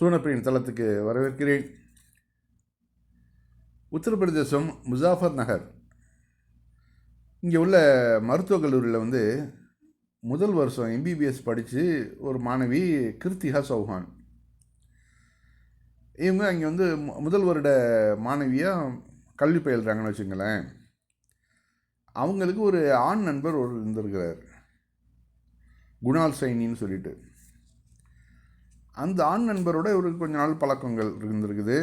சூனப்பிரியின் தளத்துக்கு வரவேற்கிறேன். உத்தரப்பிரதேசம் முசாஃபர் நகர். இங்கே உள்ள மருத்துவக் கல்லூரியில் வந்து முதல் வருஷம் எம்பிபிஎஸ் படித்து ஒரு மாணவி கிருத்திகா சௌஹான். இவங்க அங்கே வந்து மு- முதல் வருட மாணவியாக கல்வி பயில்றாங்கன்னு வச்சுங்களேன் அவங்களுக்கு ஒரு ஆண் நண்பர் ஒரு இருந்திருக்கிறார். குணால் சைனின்னு சொல்லிட்டு. அந்த ஆண் நண்பரோட இவருக்கு கொஞ்ச நாள் பழக்கங்கள் இருந்திருக்குது.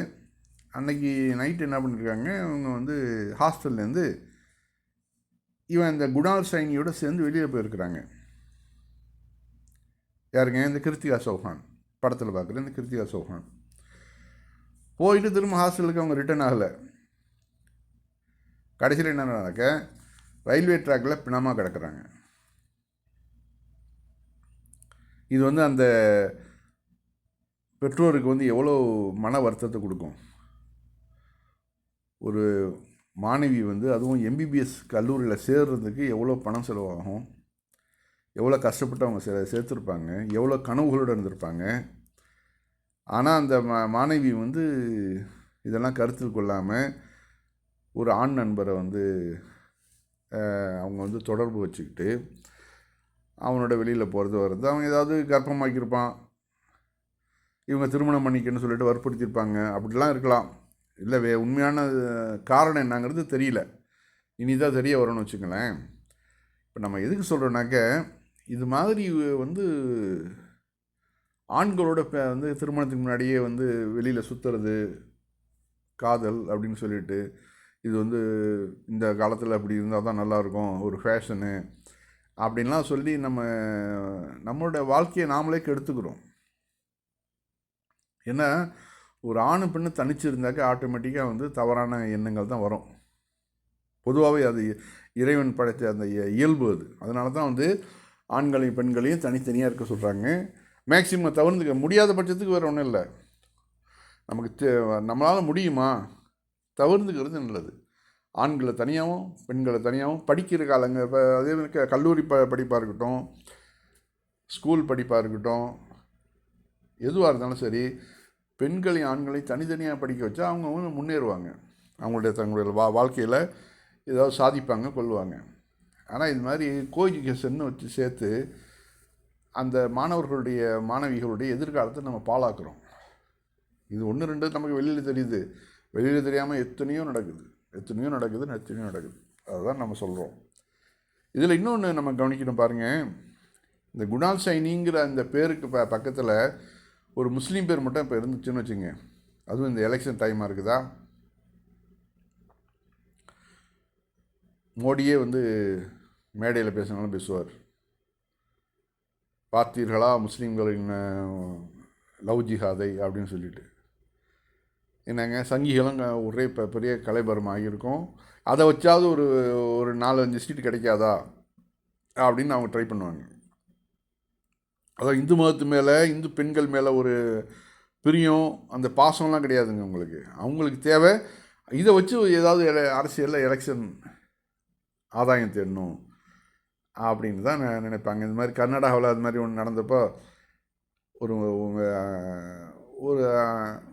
அன்னைக்கு நைட் என்ன பண்ணியிருக்காங்க இவங்க வந்து ஹாஸ்டல்லேருந்து இவன் இந்த குணால் சைனியோட சேர்ந்து வெளியே போயிருக்கிறாங்க. யாருங்க? இந்த கிருத்திகா சௌஹான். படத்தில் பார்க்குற இந்த கிருத்திகா சௌஹான். போயிட்டு திரும்ப ஹாஸ்டலுக்கு அவங்க ரிட்டர்ன் ஆகலை. கடைசியில் என்ன நடக்க? ரயில்வே ட்ராக்கில் பிணமாக கிடக்குறாங்க. இது வந்து அந்த பெற்றோருக்கு வந்து எவ்வளோ மன வருத்தத்தை கொடுக்கும்? ஒரு மாணவி வந்து அதுவும் எம்பிபிஎஸ் கல்லூரியில் சேர்கிறதுக்கு எவ்வளோ பணம் செலவாகும்? எவ்வளோ கஷ்டப்பட்டு அவங்க சே சேர்த்துருப்பாங்க? எவ்வளோ கனவுகளோடு இருந்திருப்பாங்க? ஆனால் அந்த மா மாணவி வந்து இதெல்லாம் கருத்தில் கொள்ளாமல் ஒரு ஆண் நண்பரை வந்து அவங்க வந்து தொடர்பு வச்சுக்கிட்டு அவனோட வெளியில் போகிறது வர்றது அவன் ஏதாவது கர்ப்பமாக்கியிருப்பான். இவங்க திருமணம் பண்ணிக்கன்னு சொல்லிட்டு வற்புறுத்தியிருப்பாங்க. அப்படிலாம் இருக்கலாம். இல்லை வே உண்மையான காரணம் என்னங்கிறது தெரியல. இனிதான் தெரிய வரும்னு வச்சுங்களேன் இப்போ நம்ம எதுக்கு சொல்கிறோன்னாக்க இது மாதிரி வந்து ஆண்களோட வந்து திருமணத்துக்கு முன்னாடியே வந்து வெளியில் சுற்றுறது காதல் அப்படின்னு சொல்லிட்டு இது வந்து இந்த காலத்தில் அப்படி இருந்தால் தான் நல்லாயிருக்கும் ஒரு ஃபேஷனு அப்படின்லாம் சொல்லி நம்ம நம்மளோட வாழ்க்கையை நாமளே கெடுத்துக்கிறோம். ஏன்னா ஒரு ஆணு பெண்ணு தனிச்சு இருந்தாக்க ஆட்டோமேட்டிக்காக வந்து தவறான எண்ணங்கள் தான் வரும். பொதுவாகவே அது இறைவன் படைத்த அந்த இயல்பு அது. அதனால தான் வந்து ஆண்களையும் பெண்களையும் தனித்தனியாக இருக்க சொல்கிறாங்க மேக்சிமம் தவிர்த்துக்க முடியாத பட்சத்துக்கு வேறு ஒன்றும் இல்லை. நமக்கு தே- நம்மளால் முடியுமா? தவிர்த்துக்கிறது நல்லது. ஆண்களை தனியாகவும் பெண்களை தனியாகவும் படிக்கிற காலங்க இப்போ அதே மாதிரி கல்லூரி ப படிப்பாக இருக்கட்டும் ஸ்கூல் படிப்பாக இருக்கட்டும் எதுவாக இருந்தாலும் சரி பெண்களையும் ஆண்களையும் தனித்தனியாக படிக்க வச்சா அவங்க வந்து முன்னேறுவாங்க. அவங்களுடைய தங்களுடைய வா வாழ்க்கையில் ஏதாவது சாதிப்பாங்க கொள்வாங்க ஆனால் இது மாதிரி கோ எஜுகேஷன் வச்சு சேர்த்து அந்த மாணவர்களுடைய மாணவிகளுடைய எதிர்காலத்தை நம்ம பாழாக்குறோம். இது ஒன்று ரெண்டு நமக்கு வெளியில் தெரியுது. வெளியில் தெரியாமல் எத்தனையோ நடக்குது. எத்தனையோ நடக்குது எத்தனையோ நடக்குது. அதுதான் நம்ம சொல்கிறோம் இதில் இன்னொன்று நம்ம கவனிக்கணும் பாருங்கள் இந்த குணால் சைனிங்கிற அந்த பேருக்கு ப பக்கத்தில் ஒரு முஸ்லீம் பேர் மட்டும் இப்போ இருந்துச்சுன்னு வச்சுங்க. அதுவும் இந்த எலெக்ஷன் டைமாக இருக்குதா? மோடியே வந்து மேடையில் பேசினாலும் பேசுவார். பார்த்தீர்களா முஸ்லீம்களின் லவ் ஜிஹாதை அப்படின்னு சொல்லிட்டு. என்னங்க சங்கிகளும் ஒரே இப்போ பெரிய கலைபரம் ஆகியிருக்கும். அதை வச்சாவது ஒரு ஒரு நாலஞ்சு சீட்டு கிடைக்காதா? அப்படின்னு அவங்க ட்ரை பண்ணுவாங்க. அதான் இந்து மதத்து மேலே இந்து பெண்கள் மேலே ஒரு பிரியம் அந்த பாசம்லாம் கிடையாதுங்க அவங்களுக்கு அவங்களுக்கு தேவை. இதை வச்சு ஏதாவது அரசியலில் எலெக்ஷன் ஆதாயம் தேடணும் அப்படின்னு தான் நான் நினைப்பாங்க. இந்த மாதிரி கர்நாடகாவில் அது மாதிரி ஒன்று நடந்தப்போ ஒரு ஒரு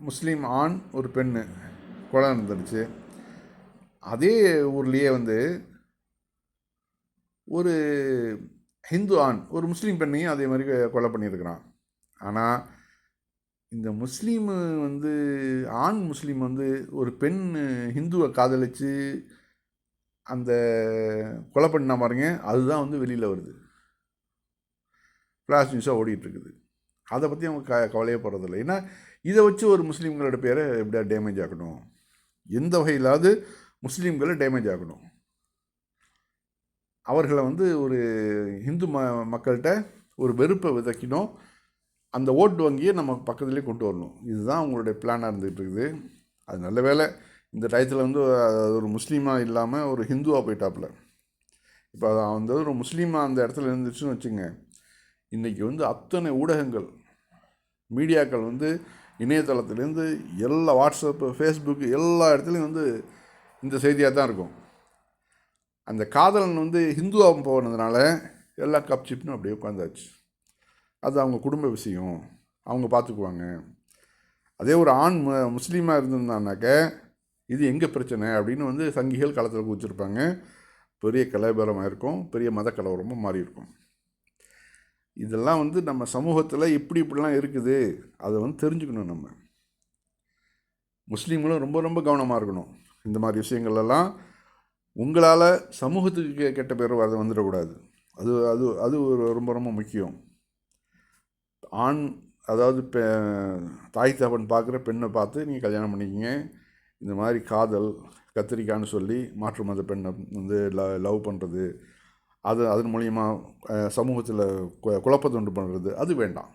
முஸ்லீம் ஆண் ஒரு பெண்ணு கொலை நடந்துடுச்சு அதே ஊர்லேயே வந்து ஒரு ஹிந்து ஆண் ஒரு முஸ்லீம் பெண்ணையும் அதே மாதிரி கொலை பண்ணியிருக்கிறான். ஆனால் இந்த முஸ்லீம் வந்து ஆண் முஸ்லீம் வந்து ஒரு பெண் ஹிந்துவை காதலிச்சு அந்த கொலை பண்ண பாருங்க அதுதான் வந்து வெளியில் வருது. ஃப்ளாஷ் நியூஸாக ஓடிட்டுருக்குது. அதை பற்றி அவங்க க கவலையே போகிறதில்ல ஏன்னா இதை வச்சு ஒரு முஸ்லீம்களோட பேரை எப்படியா டேமேஜ் ஆகணும் எந்த வகையிலாவது முஸ்லீம்களை டேமேஜ் ஆகணும் அவர்களை வந்து ஒரு இந்து ம மக்கள்கிட்ட ஒரு வெறுப்பை விதைக்கணும் அந்த ஓட்டு வங்கியை நம்ம பக்கத்துலேயே கொண்டு வரணும். இதுதான் அவங்களுடைய பிளானாக இருந்துகிட்டு இருக்குது. அது நல்ல வேலை இந்த டயத்தில் வந்து ஒரு முஸ்லீமாக இல்லாமல் ஒரு ஹிந்துவாக போயிட்டாப்புல. இப்போ அது வந்து ஒரு முஸ்லீமாக அந்த இடத்துல இருந்துச்சுன்னு வச்சுங்க இன்றைக்கி வந்து அத்தனை ஊடகங்கள் மீடியாக்கள் வந்து இணையதளத்துலேருந்து எல்லா வாட்ஸ்அப்பு ஃபேஸ்புக்கு எல்லா இடத்துலையும் வந்து இந்த செய்தியாக தான் இருக்கும். அந்த காதலன் வந்து ஹிந்துவாகவும் போனதுனால எல்லா கப் சிப்னு அப்படியே உட்காந்தாச்சு அது அவங்க குடும்ப விஷயம். அவங்க பார்த்துக்குவாங்க அதே ஒரு ஆண் மு முஸ்லீமாக இருந்திருந்தானாக்க இது எங்கே பிரச்சனை? அப்படின்னு வந்து சங்கிகள் களத்தில் குதிச்சிருப்பாங்க. பெரிய கலைபரமாக இருக்கும். பெரிய மத கலவரமும் மாறி இருக்கும் இதெல்லாம் வந்து நம்ம சமூகத்தில் இப்படி இப்படிலாம் இருக்குது. அதை வந்து தெரிஞ்சுக்கணும் நம்ம. முஸ்லீம்களும் ரொம்ப ரொம்ப கவனமாக இருக்கணும். இந்த மாதிரி விஷயங்கள்லாம் உங்களால் சமூகத்துக்கு கெட்ட பேர் வர வந்துடக்கூடாது. அது அது அது ஒரு ரொம்ப ரொம்ப முக்கியம். ஆண் அதாவது பெ தாய் தகவன் பார்க்குற பெண்ணை பார்த்து நீங்கள் கல்யாணம் பண்ணிக்கிங்க. இந்த மாதிரி காதல் கத்திரிக்கான்னு சொல்லி மாற்று மத பெண்ணை வந்து ல லவ் பண்ணுறது அது அதன் மூலிமா சமூகத்தில் குழப்பத்தொண்டு பண்ணுறது அது வேண்டாம்.